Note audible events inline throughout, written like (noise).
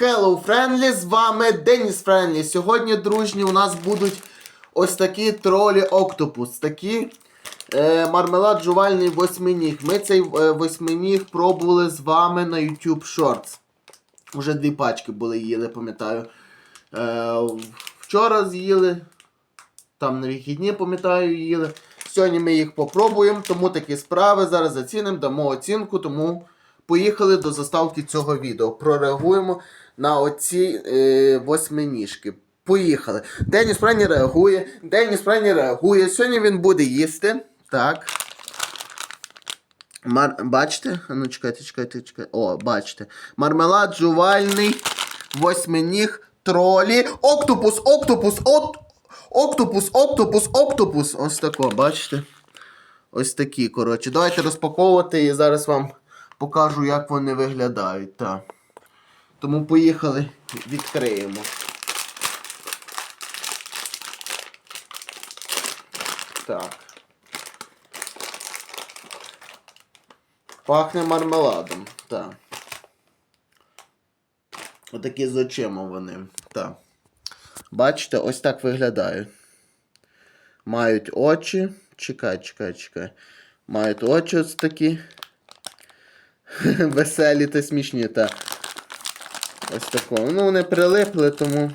Hello Friendly, з вами Деніс Френлі. Сьогодні, дружні, у нас будуть ось такі тролі Октопус. Такі е, мармелад жувальний восьминіг. Ми цей е, восьминіг пробували з вами на YouTube Shorts. Уже дві пачки були їли, пам'ятаю. Е, вчора з'їли. Там на вихідні, пам'ятаю, їли. Сьогодні ми їх попробуємо, тому такі справи. Зараз зацінимо, дамо оцінку, тому поїхали до заставки цього відео. Прореагуємо на оці е, восьминіжки. Поїхали. Деніс Прені реагує. Деніс Прені реагує. Сьогодні він буде їсти. Так. Мар... Бачите? Ну чекайте, чекайте, чекайте. О, бачите. Мармелад жувальний, восьминіг, тролі. Октопус, октопус, от... Октопус, октопус, октопус. Ось тако, бачите? Ось такі, коротше. Давайте розпаковувати і зараз вам покажу, як вони виглядають. Так. Тому поїхали, відкриємо. Так. Пахне мармеладом. Так. Отакі з очима вони. Так. Бачите, ось так виглядають. Мають очі. Чекай, чекай, чекай. Мають очі ось такі. (laughs) Веселі та смішні, та. Ось такого. Ну, вони прилипли, тому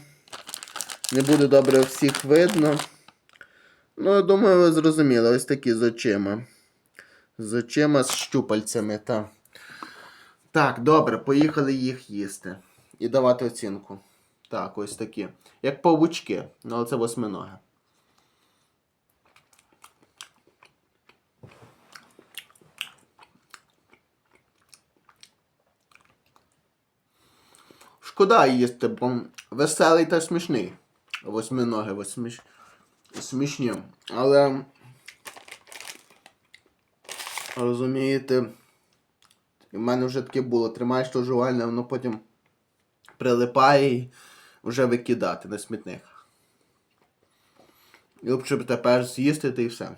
не буде добре всіх видно. Ну, я думаю, ви зрозуміли, ось такі з очима. З очима з щупальцями, та. Так, добре, поїхали їх їсти. І давати оцінку. Так, ось такі. Як павучки, але це восьминоги. Шкода їсти, бо веселий та смішний. Восьминоги, восьміш... смішні. Але. Розумієте, в мене вже таке було. Тримаєш то жувальне, воно потім прилипає і вже викидати на смітник. І лучше б тепер з'їсти та і все.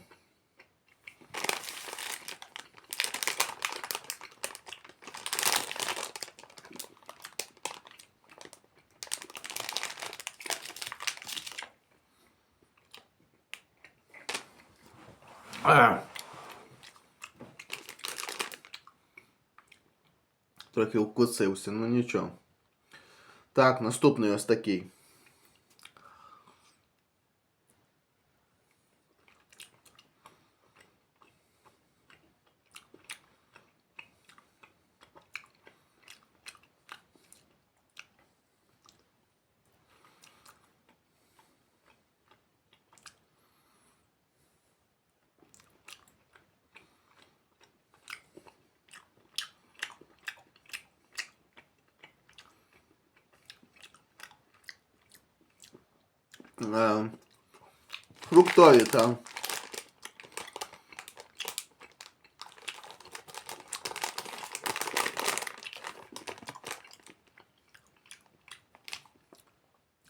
Трохи вкусився, ну нічого. Так, наступний ось такий. Е, фруктові там.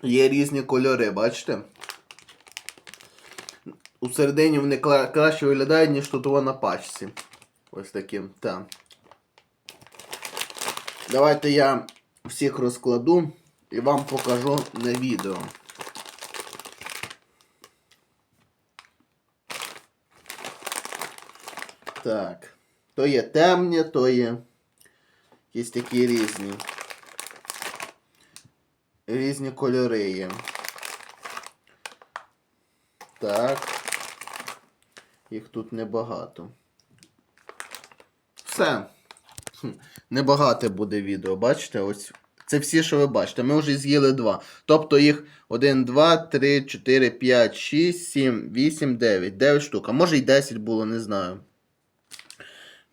Є різні кольори, бачите? У середині вони краще виглядають, ніж тут на пачці. Ось таким, так. Давайте я всіх розкладу і вам покажу на відео. Так. То є темні, то є якісь такі різні. Різні кольори є. Так. Їх тут небагато. Все. Небагато буде відео, бачите? Ось. Це всі, що ви бачите. Ми вже з'їли два. Тобто їх 1, 2, 3, 4, 5, 6, 7, 8, 9. 9 штук. А може й 10 було, не знаю.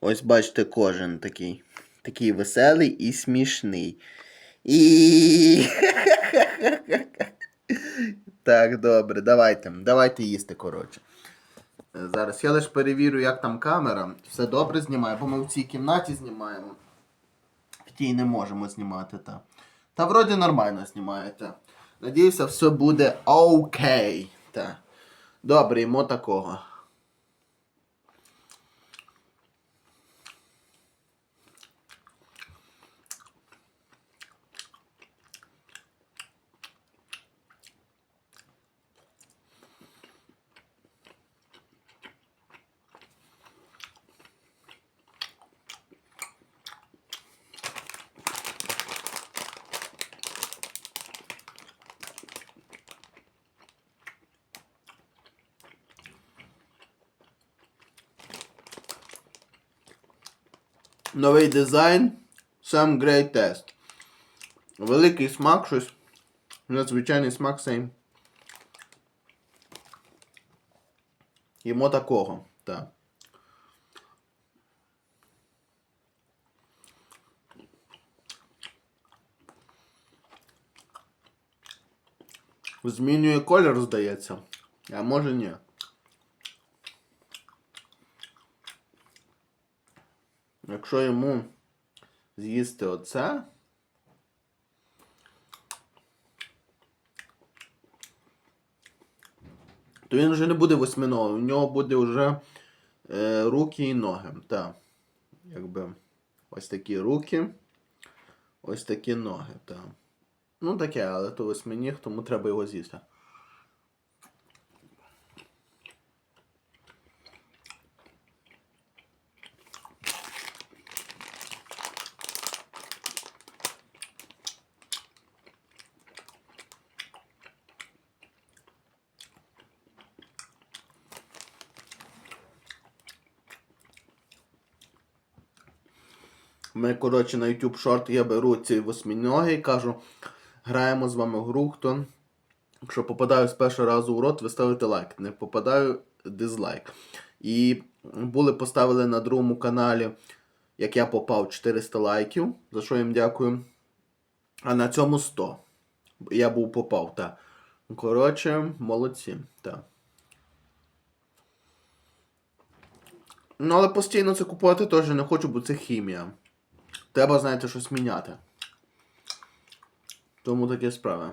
Ось бачите, кожен такий. Такий веселий і смішний. І. (laughs) Так, добре, давайте. Давайте їсти, коротше. Е, Зараз я лише перевірю, як там камера. Все добре знімає, бо ми в цій кімнаті знімаємо. В тій не можемо знімати, та. Та вроді нормально знімаєте. Надіюся, все буде окей. Та. Добре, ймо такого. Новий дизайн. Сам Great Test. Великий смак щось. Надзвичайний смак сейм. Їмо такого. Так. Змінює колір, здається. А може ні. Якщо йому з'їсти оце. То він вже не буде восьминогим, у нього буде вже е, руки і ноги. Так. Якби ось такі руки. Ось такі ноги. Так. Ну таке, але то восьминіг, тому треба його з'їсти. Ми, коротше, на YouTube шорт я беру ці восьминоги і кажу, граємо з вами в гру, хто. Якщо попадаю з першого разу в рот, ви ставите лайк. Не попадаю дизлайк. І були поставили на другому каналі, як я попав 400 лайків, за що їм дякую. А на цьому 100. Я був попав, так. Коротше, молодці. так. Ну, але постійно це купувати теж не хочу, бо це хімія. Треба, знаєте, щось міняти. Тому такі справи.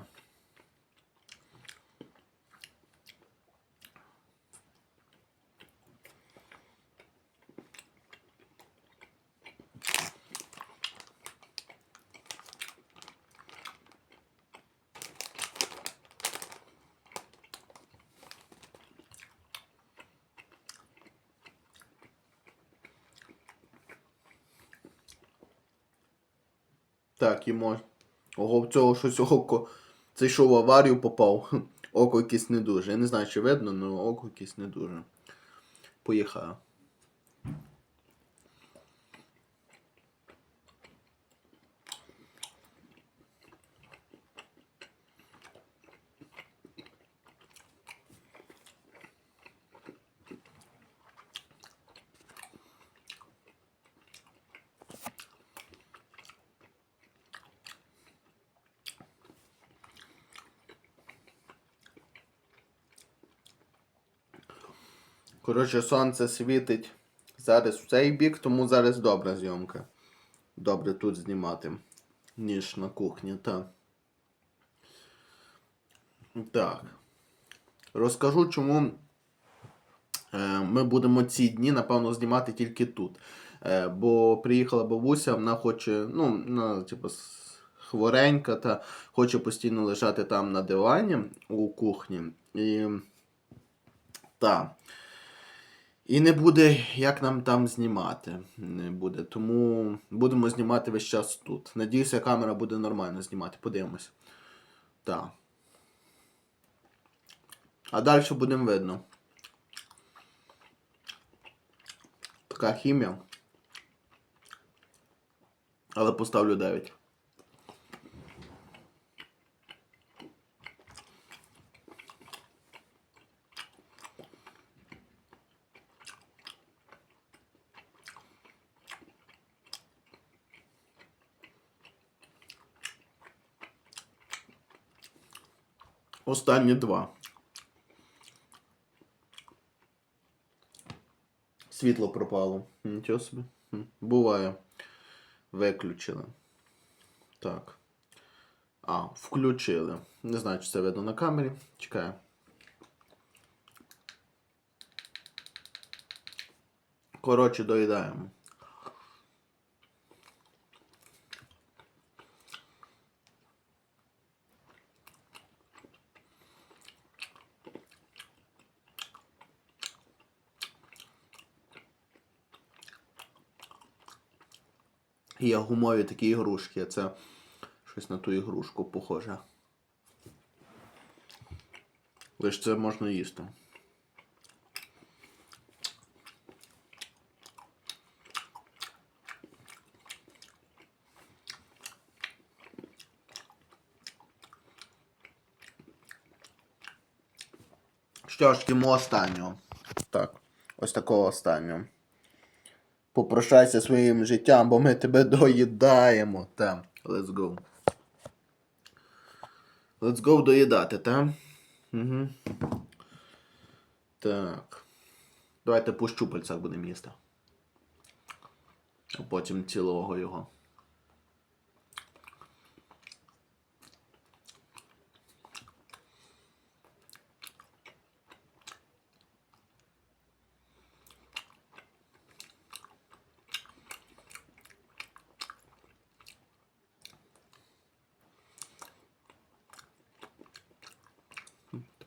Так, їмо. Ого, цього щось око. Цей в аварію попав. Око якесь не дуже. Я не знаю, чи видно, але око якесь не дуже. Поїхали. Коротше, сонце світить зараз в цей бік, тому зараз добра зйомка. Добре тут знімати, ніж на кухні, так. Так. Розкажу, чому е, ми будемо ці дні, напевно, знімати тільки тут. Е, бо приїхала бабуся, вона хоче, ну, вона, типу, хворенька та хоче постійно лежати там на дивані у кухні. І. Так. І не буде, як нам там знімати. Не буде. Тому будемо знімати весь час тут. Надіюся, камера буде нормально знімати. Подивимось. Так. А далі будемо видно. Така хімія. Але поставлю 9. Останні два. Світло пропало. Нічого собі. Буває. Виключили. Так. А, включили. Не знаю, чи це видно на камері. Чекаю. Коротше, доїдаємо. Є гумові такі ігрушки, це щось на ту ігрушку похоже. Лише це можна їсти. Що ж, тімо останнього. Так, ось такого останнього. Попрощайся своїм життям, бо ми тебе доїдаємо. Та, let's go. Let's go доїдати, та? Угу. Так. Давайте по щупальцях будемо їсти. А потім цілого його.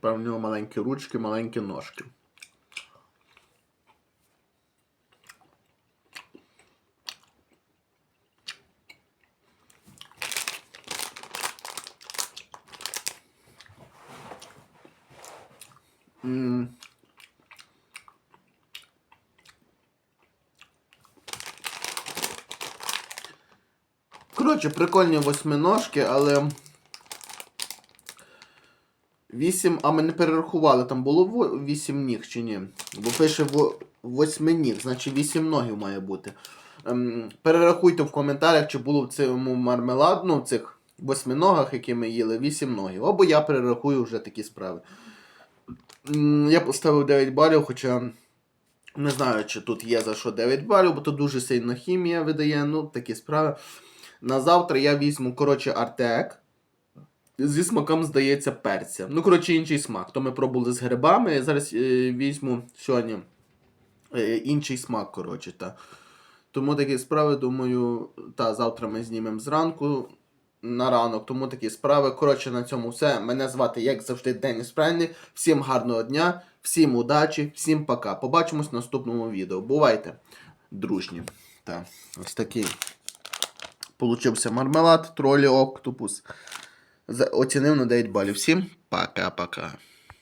Тепер в нього маленькі ручки, маленькі ножки. Коротше, прикольні восьминожки, але. Вісім, а ми не перерахували, там було во- вісім ніг чи ні? Бо пише во- восьминіг, значить вісім ногів має бути. Ем, перерахуйте в коментарях, чи було в цьому мармелад, ну, в цих восьминогах, які ми їли, вісім ногів. Або я перерахую вже такі справи. М, Я поставив 9 балів, хоча не знаю, чи тут є за що 9 балів, бо тут дуже сильно хімія видає, ну, такі справи. На завтра я візьму, коротше, артек. Зі смаком, здається, перця. Ну, коротше, інший смак. То ми пробували з грибами. Зараз е, візьму сьогодні е, інший смак, коротше, та. Тому такі справи, думаю, та, завтра ми знімемо зранку на ранок. Тому такі справи. Коротше, на цьому все. Мене звати, як завжди, Деніс Френлі. Всім гарного дня, всім удачі, всім пока. Побачимось в наступному відео. Бувайте, дружні. Та, ось такий. Получився мармелад, тролі, октопус. Оцінив на 9 балів. Всім пока-пока.